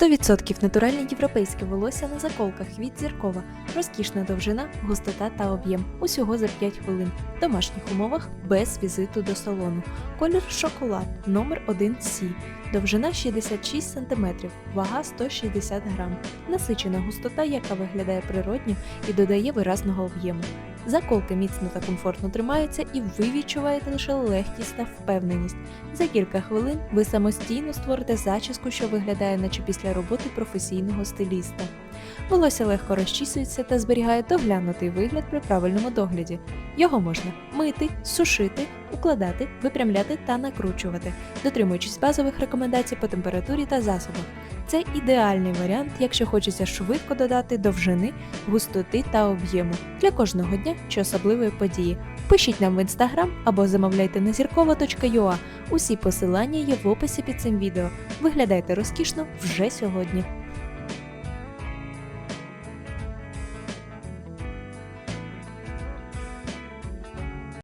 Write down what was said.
100% натуральне європейське волосся на заколках від зіркова, розкішна довжина, густота та об'єм. Усього за 5 хвилин. В домашніх умовах без візиту до салону. Колір шоколад номер 1 С. Довжина 66 см, вага 160 грам. Насичена густота, яка виглядає природньо і додає виразного об'єму. Заколки міцно та комфортно тримаються, і ви відчуваєте лише легкість та впевненість. За кілька хвилин ви самостійно створите зачіску, що виглядає, наче після роботи професійного стиліста. Волосся легко розчісується та зберігає доглянутий вигляд при правильному догляді. Його можна мити, сушити, укладати, випрямляти та накручувати, дотримуючись базових рекомендацій по температурі та засобах. Це ідеальний варіант, якщо хочеться швидко додати довжини, густоти та об'єму для кожного дня чи особливої події. Пишіть нам в інстаграм або замовляйте на зіркова.ua. Усі посилання є в описі під цим відео. Виглядайте розкішно вже сьогодні.